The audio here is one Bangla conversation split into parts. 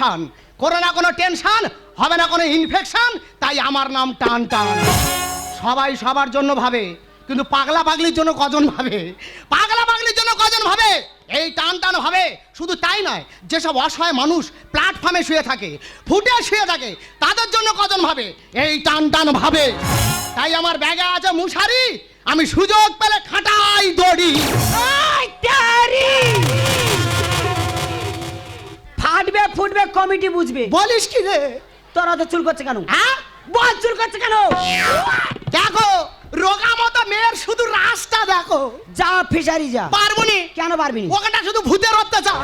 নেই কোনো না কোনো টেনশন, হবে না কোনো ইনফেকশন তাই আমার নাম টান টান। সবাই সবার জন্য ভাবে, কিন্তু পাগলা পাগলির জন্য কজন ভাবে? পাগলা পাগলির জন্য কজন ভাবে? এই টান টান ভাবে শুধু তাই নয়, যেসব অসহায় মানুষ প্ল্যাটফর্মে শুয়ে থাকে, ফুটে শুয়ে থাকে, তাদের জন্য কজন ভাবে? এই টান টান ভাবে। তাই আমার ব্যাগে আছে মুশারি, আমি সুযোগ পেলে খাটাই দড়ি। তেরি! ফাটবে কমিটি বুঝবে। বলিস কি রে? তোরা তো চুল করছে কেন? হ্যাঁ? বল চুল করছে কেন? দেখো রোগা মতো মেয়ের শুধু রাস্তা দেখো। যা ফিশারি যা। পারবনি? কেন পারবি না? ওখানটা শুধু ভূতের অত্যাচার।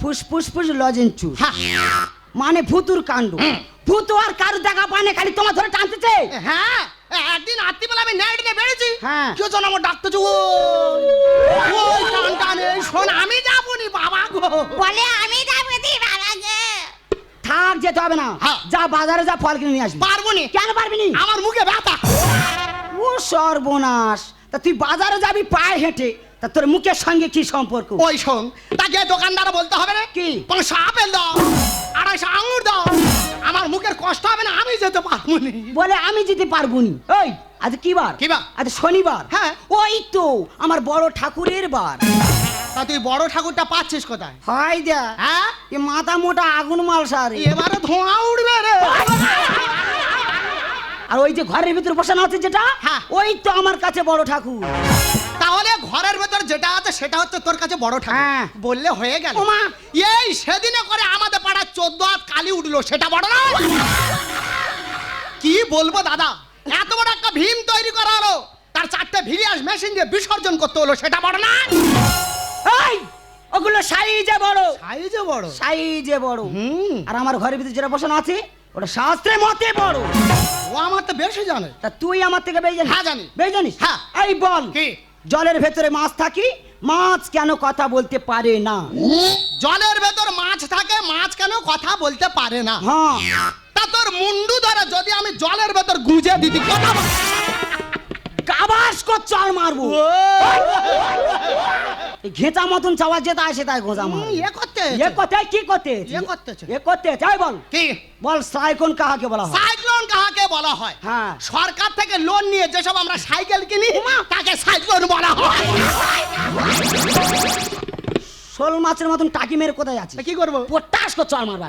ফুস ফুস ফুস লজেন চুস হ্যাঁ। মানে ভুতুর কাণ্ড। ভূত আর কারু দেখা পায় না খালি তোমার ধরে টানতেছে। হ্যাঁ একদিন রাত্রিবেলা আমি নাইট নিয়ে বেড়েছি হ্যাঁ। কেউ যেন আমার ডাক্তার ওই টান টান এই শোন আমি বাবা গো। বলে আমি যাব দি বাবাকে থাক যেতে হবে না। হ্যাঁ। যা বাজারে যা ফল কিনে নিয়ে আসবি। পারবনি কেন পারবি নি? আমার মুখে ব্যথা। ও সর্বনাশ। তা তুই বাজারে যাবি পায়ে হেঁটে। তা তোর মুখের সঙ্গে কি সম্পর্ক? ওই শোন তাকে দোকানদার বলতে হবে না? কি? পাঁচশো আপেল দাও আড়াইশো আঙুর দাও আমার মুখের কষ্ট হবে না আমি যেতে পারব নি। বলে আমি যেতে পারব নি। ওই আজ কি বার? কি বার? আজ শনিবার। হ্যাঁ। ওই তো আমার বড় ঠাকুরের বার। তা তুই বড় ঠাকুরটা পাচ্ছিস কোথায়? হাই দা হ্যাঁ? এ মাথা মোটা আগুন মাল সারে এবারে ধোঁয়া উঠবে রে। আর ওই যে ঘরের ভিতরে বসানো আছে যেটা হ্যাঁ। ওই তো আমার কাছে বড় ঠাকুর। তাহলে ঘরের ভেতর যেটা আছে সেটা হচ্ছে তোর কাছে বড় ঠাকুর। হ্যাঁ। বললে হয়ে গেল। ওমা। এই সেদিনে করে আমাদের পাড়ার চোদ্দ হাত কালি উঠল সেটা বড় না? কি বলব দাদা? এত বড় একটা ভীম তৈরি করা হলো তার চারটে ভিরিয়াস মেশিন দিয়ে বিসর্জন করতে হলো সেটা বড় না? এই ওগুলো সাইজে বড়। সাইজে বড়? সাইজে বড়। হুম। আর আমার ঘরের ভিতরে যেটা বসানো আছে ওটা শাস্ত্রে মতে বড়। ও আমার তো বেশি জানে। তা তুই আমার থেকে বেয়ে জানিস? হ্যাঁ, জানি। বেয়ে জানিস? হ্যাঁ। এই বল কি? জলের ভেতরে মাছ থাকি মাছ কেন কথা বলতে পারে না? জলের ভেতর মাছ থাকে মাছ কেন কথা বলতে পারে না? হ্যাঁ। তা তোর মুন্ডু ধরে যদি আমি জলের ভেতর গুজে দিতি কথা কাবাস কর চড় মারবো। ঘেঁচা মতন চাওয়া যেটা আসে তাই গোজা মার এ করতে এ করতে কি করতে এ করতেছে। এ করতে চাই বল। কি? বল সাইকোন কাহাকে বলা হয়? সাইক্লোন কাহাকে বলা হয়? হ্যাঁ। সরকার থেকে লোন নিয়ে যেসব আমরা সাইকেল কিনি তাকে সাইক্লোন বলা হয়। শোল মাছের মতন টাকি মেরে কোথায় আছে কি করব? পটাশ কর চড় মারবা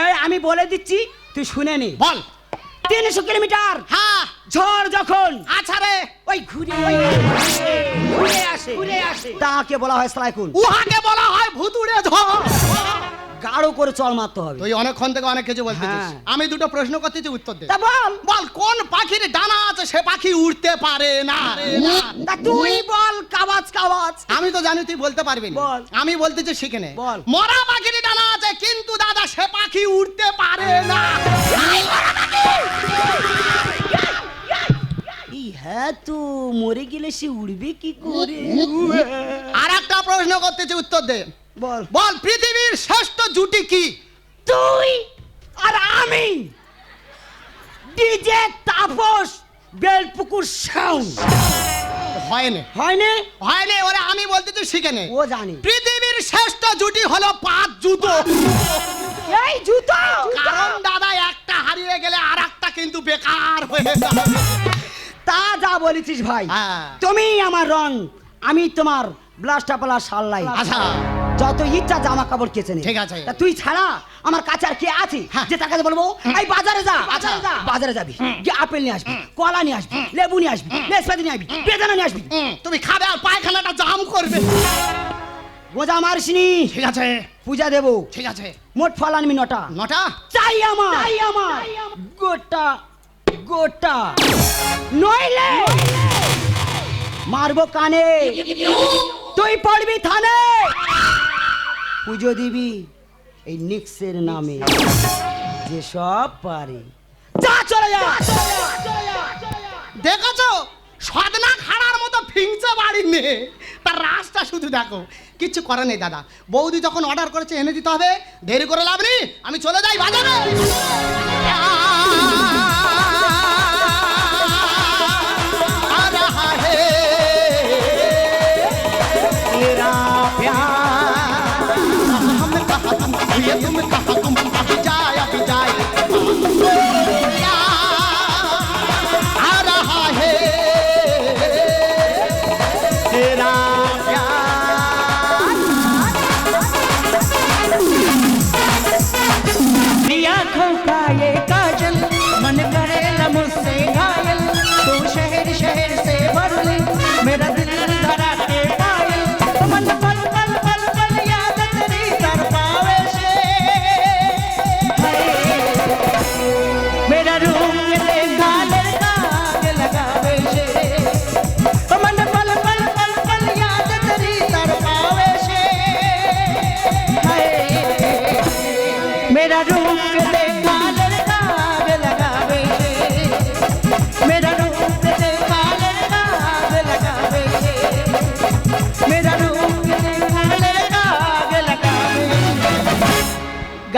এই আমি বলে দিচ্ছি তুই শুনে নি। বল। তিনশো কিলোমিটার। হ্যাঁ। ঝড় যখন আচ্ছা রে। ওই ঘুরে ওই ঘুরে আসে। ঘুরে আসে। তাকে বলা হয় সাইকুন উহাকে বলা হয় ভুতুড়ে ঝড়। গাঢ় করে চল মারতে হবে। তুই অনেকক্ষণ থেকে অনেক কিছু বলতেছিস। হ্যাঁ। আমি দুটো প্রশ্ন করতেছি উত্তর দে। বল। বল কোন পাখির ডানা আছে? সে পাখি উড়তে পারে না। তুই বল কাবাজ কাবাজ। আমি তো জানি তুই বলতে পারবি না। বল। আমি বলতেছি শিখে নে। বল। মরা পাখির ডানা আছে কিন্তু দাদা সে পাখি উড়তে পারে না। তো মরে গেলে সে উড়বে কি করে আর একটা প্রশ্ন করতেছি উত্তর দে বল বল পৃথিবীর শ্রেষ্ঠ জুটি কি তুই আর আমি ডিজে তাপস বেলপুকুর সাউন্ড হয় না। হয় না? হয় না ওরে আমি বলতেছি শিখে নে। ও জানি। পৃথিবীর শ্রেষ্ঠ জুটি হলো পাঁচ জুতো। এই জুতো? কারণ দাদা একটা হারিয়ে গেলে আর একটা কিন্তু বেকার হয়ে যাবে। তা যা বলেছিস ভাই। হ্যাঁ। তুমি আমার রং আমি তোমার ব্লাস্টা পালা সাল্লাই আচ্ছা। যত ইচ্ছা জামা কাপড় নে। ঠিক আছে। তুই ছাড়া আমার কাছে আর কে আছে? হ্যাঁ। যে তার কাছে বলব এই বাজারে যা আচ্ছা। বাজারে যাবি। গিয়ে আপেল নিয়ে আসবি কলা নিয়ে আসবি লেবু নিয়ে আসবি নেসপাতি নিয়ে আসবি বেদানা নিয়ে আসবি। তুমি খাবে আর পায়খানাটা জাম করবে। গোজা মারিসনি। ঠিক আছে। পূজা দেবো। ঠিক আছে। মোট ফল আনবি নটা। নটা? চাই আমার। চাই আমার। গোটা গোটা। নইলে মারবো কানে। তুই পড়বি থানে। পুজো দিবি এই নিক্সের নামে। যে সব পারে। যা, চলে যা। দেখেছ? সদনা খাড়ার মতো ফিংচে বাড়ি মেয়ে তার রাস্তা শুধু দেখো। কিচ্ছু করে নেই, দাদা। বৌদি যখন অর্ডার করেছে, এনে দিতে হবে। দেরি করে লাভ নেই। আমি চলে যাই বাজারে। 你们打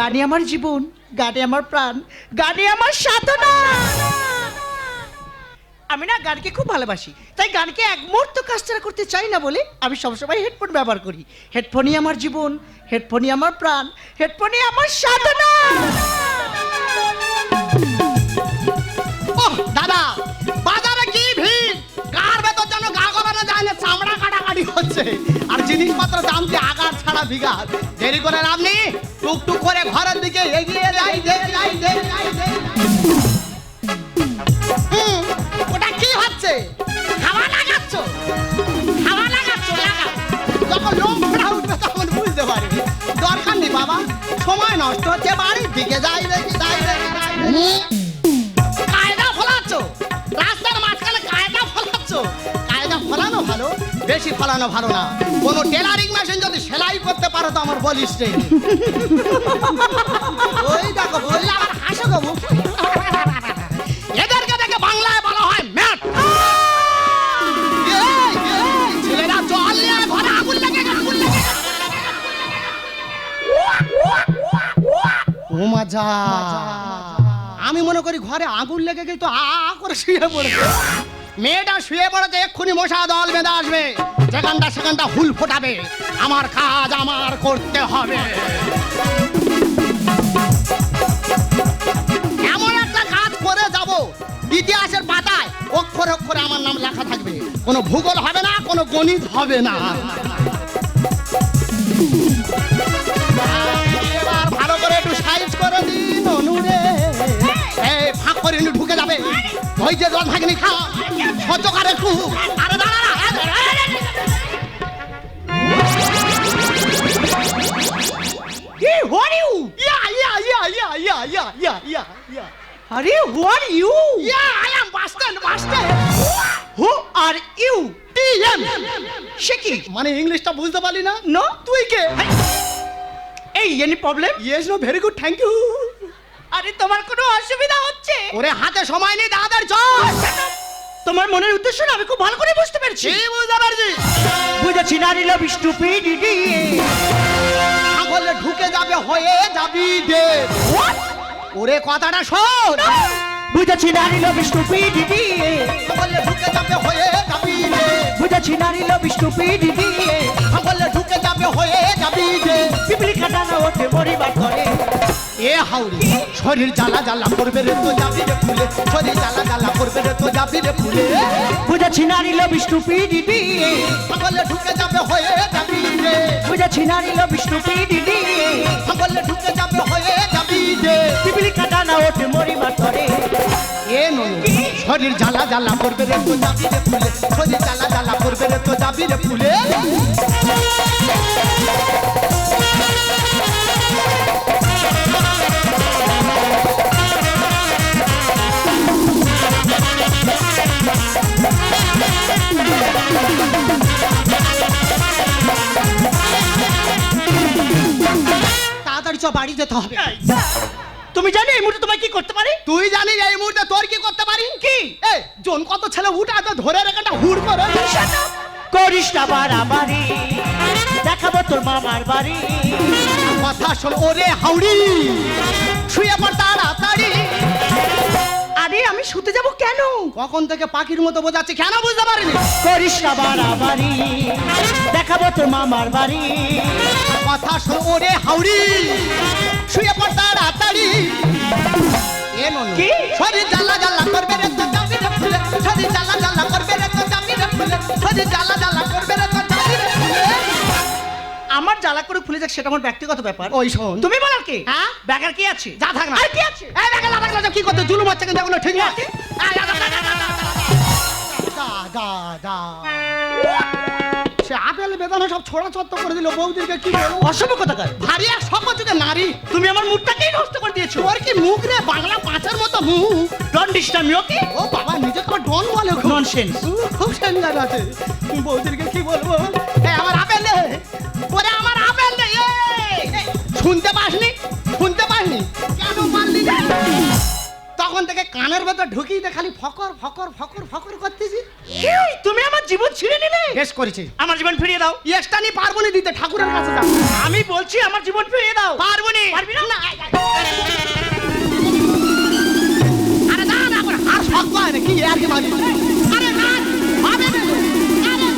গানে আমার জীবন, গানে আমার প্রাণ, গানে আমার সাধনা। আমি না গানকে খুব ভালোবাসি, তাই গানকে এক মুহূর্ত কাজটা করতে চাই না বলে আমি সবসময় হেডফোন ব্যবহার করি। হেডফোনই আমার জীবন, হেডফোনই আমার প্রাণ, হেডফোনই আমার সাধনা। চামড়া হচ্ছে। আর জিনিসপত্র দাম যে আগার ছাড়া বিঘার দেরি করে লাভ টুকটুক করে ঘরের দিকে এগিয়ে যাই ওটা কি হচ্ছে? হাওয়া লাগাচ্ছ? হাওয়া লাগাচ্ছ যখন উঠবে তখন বুঝতে পারবি। দরকার নেই বাবা, সময় নষ্ট হচ্ছে, বাড়ির দিকে যাই দেখি যাই দেখি বেশি ফলানো ভালো না। কোনো টেলারিং মেশিন যদি সেলাই করতে পারো তো আমার বলিস রে। ওই দেখো, বললে আবার হাসো এদেরকে দেখে বাংলায় বলা হয় ম্যাট। ও মাজা আমি মনে করি ঘরে আগুন লেগে গেছে তো আ করে শুয়ে পড়েছে মেয়েটা শুয়ে পড়েছে, এক্ষুনি মশা দল বেঁধে আসবে। যেখানটা সেখানটা হুল ফোটাবে। আমার কাজ আমার করতে হবে। এমন একটা কাজ করে যাব, ইতিহাসের পাতায় অক্ষরে অক্ষরে আমার নাম লেখা থাকবে। কোনো ভূগোল হবে না, কোনো গণিত হবে না। আরে দাঁড়া ইয়া, ইয়া, ইয়া, ইয়া, ইয়া, ইয়া, ইয়া, ইয়া, ইয়া। ইয়া, I am Boston, Boston. TM মানে ইংলিশটা বুঝতে পারলি না? নো তুই কে? এই any problem yes no very good thank you আরে তোমার কোনো অসুবিধা হচ্ছে? ওরে হাতে সময় নেই দাদার চল। তোমার মনের উদ্দেশ্য না আমি খুব ভালো করে বুঝতে পারছি। কি বুঝতে পারছি। বুঝেছি নারী লাভ স্টুপিডিটি ছাগলে ঢুকে যাবে হয়ে যাবি দে। ওরে কথাটা শোন। বুঝেছি নারী লাভ স্টুপিডিটি ছাগলে ঢুকে যাবে হয়ে যাবি দে। বুঝেছি নারী লাভ স্টুপিডিটি যাবে হয়ে যাবি দে পিপলি কাটানো ওঠে মরিবার করে এ হাউরি শরীর জ্বালা জ্বালা করবে রে তো যাবি রে ফুলে। শরীর জ্বালা জ্বালা করবে রে তো যাবি রে ফুলে। বুঝেছি নারী লাভ স্টুপিডিটি ছাগলে ঢুকে যাবে হয়ে যাবি রে বুঝেছি নারী লাভ স্টুপিডিটি ছাগলে ঢুকে যাবে হয়ে যাবি রে পিপলি কাটানো ওঠে মরিবার করে এ ননু শরীর জ্বালা জ্বালা করবে রে তো যাবি রে ফুলে। শরীর জ্বালা জ্বালা করবে রে তো যাবি রে ফুলে। করতে পারি? তুই জানিস এই মুহূর্তে তোর কি করতে পারি? কি? এই জন কত ছেলে উঠে তো ধরে রেখাটা হুড় করে। করিস না বাড়াবাড়ি। দেখাবো তোর মামার বাড়ি। কথা শোন ওরে হাউড়ি। শুয়ে পড় তাড়াতাড়ি। আরে আমি শুতে যাব কেন? কখন থেকে পাখির মতো বোঝাচ্ছে কেন বুঝতে পারিনি? করিস না বাড়াবাড়ি। দেখাবো তোর মামার বাড়ি। কথা শোন ওরে হাউড়ি। শুয়ে পড় তাড়াতাড়ি। কি? শরীর জ্বালা জ্বালা করবে রে তো যাবি রে ফুলে শরীর জ্বালা জ্বালা করবে রে তো যাবি রে ফুলে শরীর জ্বালা জ্বালা করবে রে তো যাবি রে ফুলে আমার জ্বালা করে খুলে যাক সেটা আমার ব্যক্তিগত ব্যাপার ওই শোন তুমি বলার কি হ্যাঁ? ব্যাগার কি আছে যা থাক না আর কি আছে এই দেখে না দেখলে কি করতে জুলুম হচ্ছে কিন্তু এগুলো ঠিক না যা যা যা সে আপেল বেদানা সব ছোড়া চত্ব করে দিল। বৌদিকে কি বলব অসভ্য কথাকার ভারী এক সমাজকে নারী। তুমি আমার মুখটাকেই নষ্ট করে দিয়েছ। তোর কি মুখ রে? বাংলা পাঁচের মতো মুখ। ডোন্ট ডিস্টার্ব ওকে? ও বাবা নিজেকে আবার ডন বলে ননসেন্স খুব সেন্ডার আছে। বৌদিকে কি বলব? এই আমার আপেল রে ওরে আমার আপেল এই, শুনতে পাসনি? শুনতে পাসনি কেন মারলি তখন থেকে কানের ভেতর ঢুকিয়ে খালি ফকর ফকর ফকর ফকর। জীবন ছিঁড়ে নিলে বেশ করেছি। আমার জীবন ফিরিয়ে দাও। ইয়েসটা নিয়ে পারব না দিতে ঠাকুরের কাছে যাও। আমি বলছি আমার জীবন ফিরিয়ে দাও। পারব না? পারবি না না আরে না না করে আর শক্ত হয় না কি আর কি মারি আরে না হবে না। আরে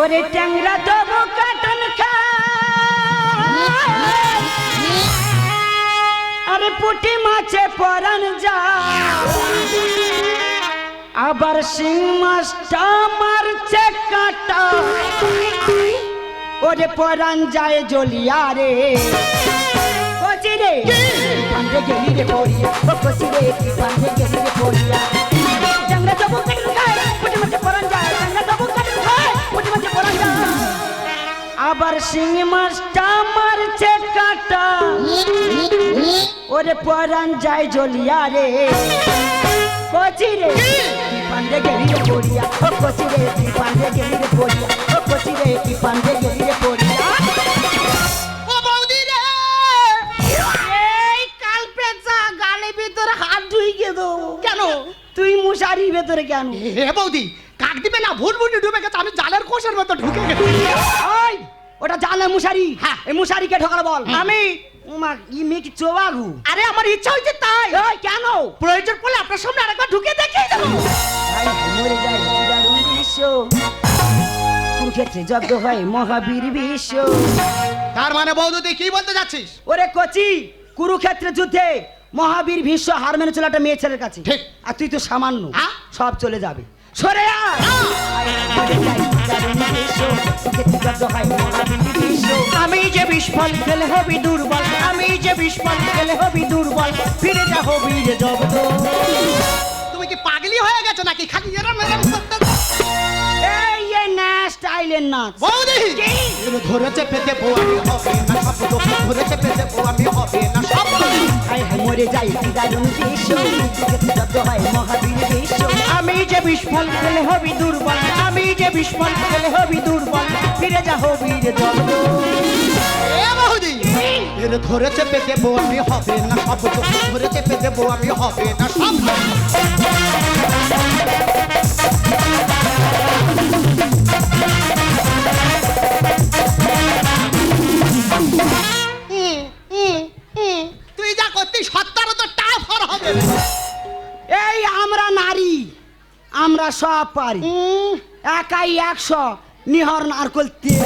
ওরে ট্যাংরা দেবো কাটন আরে পুটি মাছে পরান যা আবার শিং মাছটা মারছে কাটা ওরে পরান যায় জলিয়া রে কচি রে পান্ডে গেলি রে পড়িয়া ও কচি রে পান্ডে গেলি রে পড়িয়া ট্যাংরা দেবো আবার শিং মাছটা মারছে কাটা। ওরে পরান যায় জলিয়া রে। কচি রে পান্ডে গেলি রে পড়িয়া। ও কচি রে পান্ডে গেলি রে পড়িয়া। ও কচি রে পান্ডে গেলি রে পড়িয়া। ও বৌদি রে এই কাল পেঁচা গালে ভিতরে হাত ঢুইকে দো কেন? তুই মশারির ভেতরে কেন? হে বৌদি কাক দিবে না? ভুল ভুল ডুবে গেছে আমি জালের কোষের মতো ঢুকে গেছি। ওটা জানে মুশারি? হ্যাঁ। এই মুশারিকে ঢোকালো বল। আমি? উমা ই মেয়ে কি চোবাগু। আরে আমার ইচ্ছা হইছে তাই। ওই কেন? প্রয়োজন পড়লে আপনার সামনে আরেকবার ঢুকে দেখিয়ে দেবো। ভাই মরে যায় দারুণ দৃশ্য কুরুক্ষেত্রে যজ্ঞ হয় মহাবীর বিশ্ব তার মানে বৌদি তুই কি বলতে যাচ্ছিস? ওরে কচি কুরুক্ষেত্রে যুদ্ধে মহাবীর ভীষ্ম হার মেনেছিল একটা মেয়ে ছেলের কাছে। ঠিক। আর তুই তো সামান্য। হ্যাঁ? সব চলে যাবে। সরে আয়। আমি যে বিস্ফল খেলে হবি দুর্বল। আমি যে বিস্ফল খেলে হবি দুর্বল। ফিরে যা হবি রে জব্দ তুমি কি পাগলি হয়ে গেছো নাকি? খালি এরম এরম করতে এই না স্টাইলের নাচ। বৌদি! ধরেছে পেতে বউ আমি হবে না সব ধরেছে পেতে বউ আমি হবে না সব হায় হায় মরে যাই দারুণ দৃশ্য যজ্ঞ হয় মহাবীর বিশ্ব আমি যে বিস্ফল খেলে হবি দুর্বল আমি যে বিস্ফল খেলে হবি দুর্বল ফিরে যা হবি রে জব্দ এ বৌদি! এর ধরেছে পেতে বউ আমি হবে না সব ধরেছে পেতে বউ আমি হবে না সব সব পারি। একাই একশো নিহর নারকল তেল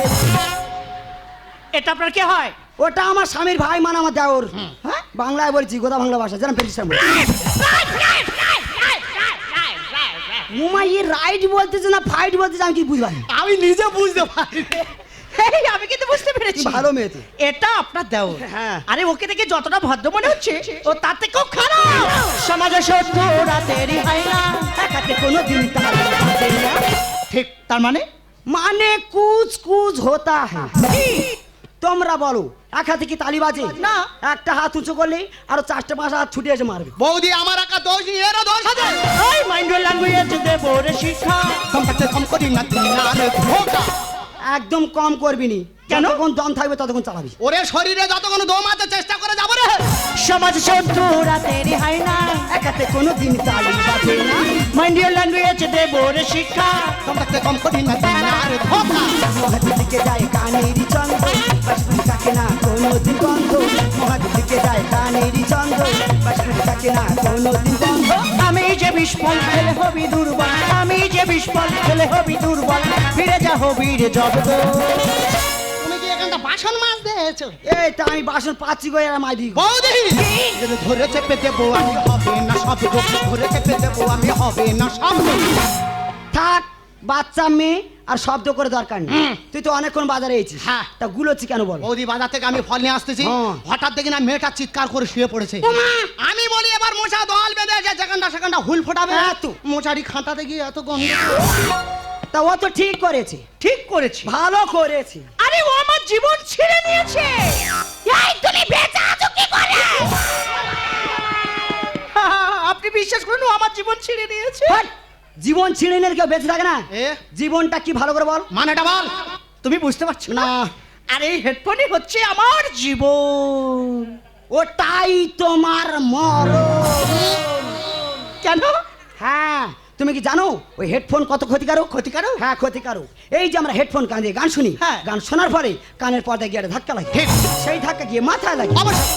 এটা আপনার কে হয়? ওটা আমার স্বামীর ভাই মানে আমার দেওর। হ্যাঁ? বাংলায় বলছি গোদা বাংলা ভাষা যেন ফেরিস মুমাই রাইট বলতেছে না ফাইট বলতেছে আমি কি বুঝবাই? আমি নিজে বুঝতে পারি এই, আমি কিন্তু বুঝতে পেরেছি। ভালো মেয়ে তো। এটা আপনার দেওর। হ্যাঁ। আরে ওকে দেখে যতটা ভদ্র মনে হচ্ছে ও তার থেকেও খারাপ। সমাজে শত্রুরা তেরি হয় না। একাতে কোনো দিন তার বাঁচে না। ঠিক তার মানে? মানে কুচ কুচ হতা হ্যাঁ। তোমরা বলো এক হাতে কি তালি বাজে? না। একটা হাত উঁচু করলে আরও চারটে পাঁচ হাত ছুটে এসে মারবে। বৌদি আমার একা দোষ নেই, এরও দোষ আছে। ওই মাইন্ড ল্যাঙ্গুয়েজ দেবো রে শিক্ষা। কম করতে কম করি না তুই আর একদম কম করবি নি। কেন? যতক্ষণ দম থাকবে ততক্ষণ চালাবি। ওরে শরীরে যতক্ষণ দম আছে চেষ্টা করে যাব রে। সমাজ শত্রুরা তেরি হয় না। একাতে কোনো দিন তালি বাজে না মাইন্ড ল্যাঙ্গুয়েজ দেবো রে শিক্ষা। করতে কম করি না তুই আর ধোকা। মহাদির দিকে যায় কানেরই চন্দ্র। বাসপুরি থাকে না কোনো দিন বন্ধ। মহাদির দিকে যায় কানেরই চন্দ্র। বাসপুরি থাকে না কোনো দিন বন্ধ। আমি যে বিস্ফল খেলে হবি দুর্বল। বিস্ফল খেলে হবি দুর্বল ফিরে যা হবি রে তুমি কি এখানটা বাসন মাছ দিয়েছ এই তা আমি বাসন পাচ্ছি গো এরা মাই দিই বৌদি যদি ধরে চেপে দেবো আমি হবে না সব ধরে চেপে দেবো আমি হবে না সব থাক বাচ্চা মেয়ে আর শব্দ করে দরকার নেই। তুই তো অনেকক্ষণ বাজারে এসেছিস। হ্যাঁ। তা গুলোচ্ছি কেন বল? বৌদি বাজার থেকে আমি ফল নিয়ে আসতেছি। হ্যাঁ। হঠাৎ দেখি না মেয়েটা চিৎকার করে শুয়ে পড়েছে। আমি বলি এবার মশা দল বেঁধে আছে যেখানটা সেখানটা হুল ফোটাবে। হ্যাঁ তো। মশারি খাঁটাতে গিয়ে এত গন্ধ তা ও তো ঠিক করেছে। ঠিক করেছি। ভালো করেছে। আরে ও আমার জীবন ছিঁড়ে নিয়েছে। এই তুমি বেঁচে আছো কি করে? আপনি বিশ্বাস করুন ও আমার জীবন ছিঁড়ে নিয়েছে! জীবন ছিঁড়ে নিয়ে কেউ বেঁচে থাকে না। এ? জীবনটা কি ভালো করে বল। মানেটা বল। তুমি বুঝতে পারছ না? আরে এই হেডফোনই হচ্ছে আমার জীবন। ওটাই তোমার মর কেন? হ্যাঁ তুমি কি জানো ওই হেডফোন কত ক্ষতিকারক? ক্ষতিকারক? হ্যাঁ ক্ষতিকারক। এই যে আমরা হেডফোন কান দিয়ে গান শুনি হ্যাঁ। গান শোনার পরে কানের পর্দায় গিয়ে ধাক্কা লাগে। সেই ধাক্কা গিয়ে মাথায় লাগে।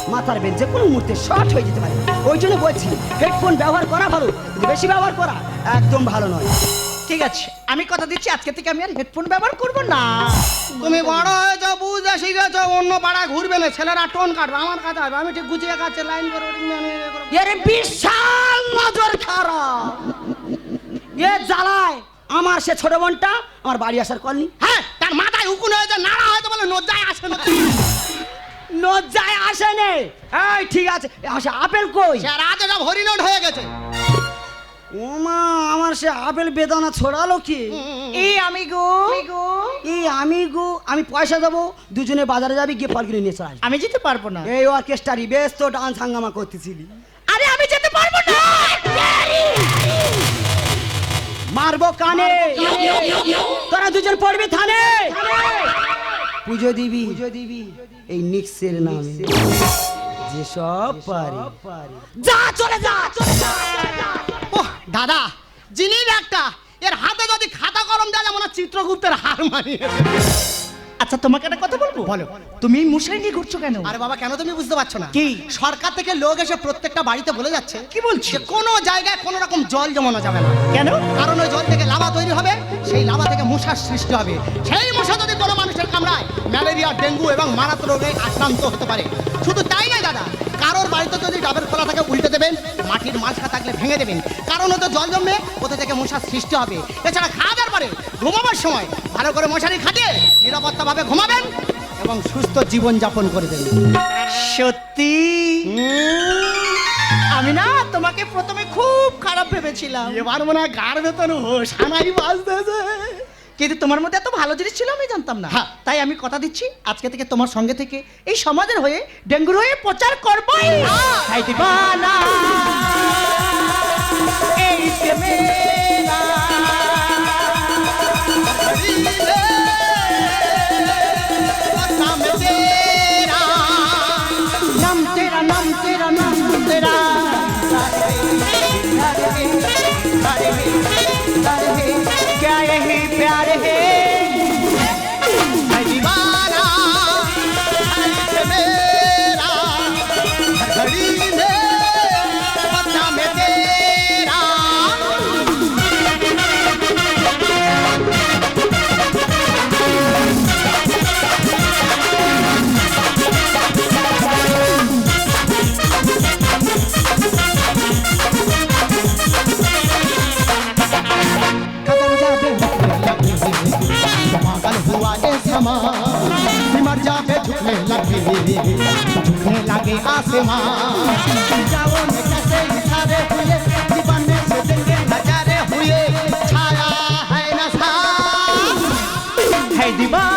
মাথার যে কোনো মুহূর্তে শর্ট হয়ে যেতে পারে ওই জন্য বলছি হেডফোন ব্যবহার করা ভালো বেশি ব্যবহার করা একদম ভালো নয়। ঠিক আছে আমি কথা দিচ্ছি আজকে থেকে আমি আর হেডফোন ব্যবহার করব না। তুমি বড় হয়েছো বুঝে শিখেছো অন্য পাড়ায় ঘুরবে না ছেলেরা টোন কাটবে আমার কাছে আসবে আমি ঠিক গুছিয়ে কাছে লাইন করে। এর বিশাল নজর খারাপ। এ জ্বালায় আমার সে ছোট বোনটা আমার বাড়ি আসার কলনি হ্যাঁ তার মাথায় উকুন হয়েছে নাড়া হয়তো বলে নজ্জায় আসে না। নজ্জায় আসে নে এই ঠিক আছে আসে আপেল কই? সে রাজে সব হরিণট হয়ে গেছে। ওমা আমার সে আপেল বেদনা ছড়ালো কি? এই আমি গো। এই আমি গো আমি পয়সা দেবো দুজনে বাজারে যাবি গিয়ে ফল কিনে নিয়ে চলে। আমি যেতে পারব না। এই অর্কেস্ট্রারি বেশ তো ডান্স হাঙ্গামা করতেছিলি। আরে আমি যেতে পারব না! মারবো কানে। তোরা দুজন পড়বি থানে। পুজো দিবি। পুজো দিবি। এই নিক্সের নামে। যে সব পারি। যা চলে যা চলে যা। ওহ দাদা জিনিস একটা এর হাতে যদি খাতা কলম দেয় যেমন চিত্রগুপ্তের হার মানিয়েছে আচ্ছা তোমাকে একটা কথা বলব? বলো। তুমি এই নিয়ে ঘুরছো কেন? আরে বাবা কেন তুমি বুঝতে পারছ না? কি? সরকার থেকে লোক এসে প্রত্যেকটা বাড়িতে বলে যাচ্ছে কি বলছে? যে কোনো জায়গায় কোনো রকম জল জমানো যাবে না। কেন? কারণ ওই জল থেকে লাভা তৈরি হবে সেই লাভা থেকে মশার সৃষ্টি হবে। সেই মশা যদি কোনো মানুষের কামড়ায় ম্যালেরিয়া ডেঙ্গু এবং মারাত্মক রোগে আক্রান্ত হতে পারে। শুধু বাড়িতে যদি ডাবের খোলা থাকে উল্টে দেবেন মাটির মালসা থাকলে ভেঙে দেবেন। কারণ ওতে জল জমবে ওতে থেকে মশার সৃষ্টি হবে। এছাড়া খাওয়ার পরে ঘুমাবার সময় ভালো করে মশারি খাটিয়ে নিরাপত্তাভাবে ঘুমাবেন এবং সুস্থ জীবন যাপন করে দেবেন। সত্যি? আমি না তোমাকে প্রথমে খুব খারাপ ভেবেছিলাম। এবার মনে হয় গার ভেতর সানাই বাজতেছে। কিন্তু তোমার মধ্যে এত ভালো জিনিস ছিল আমি জানতাম না। হ্যাঁ। তাই আমি কথা দিচ্ছি আজকে থেকে তোমার সঙ্গে থেকে এই সমাজের হয়ে ডেঙ্গুর হয়ে প্রচার করবোই। 嘿 झुकने लगे आसमान जाओ ने कैसे इशारे हुए दीवाने से देंगे नजारे हुए छाया है नशा है दीवाना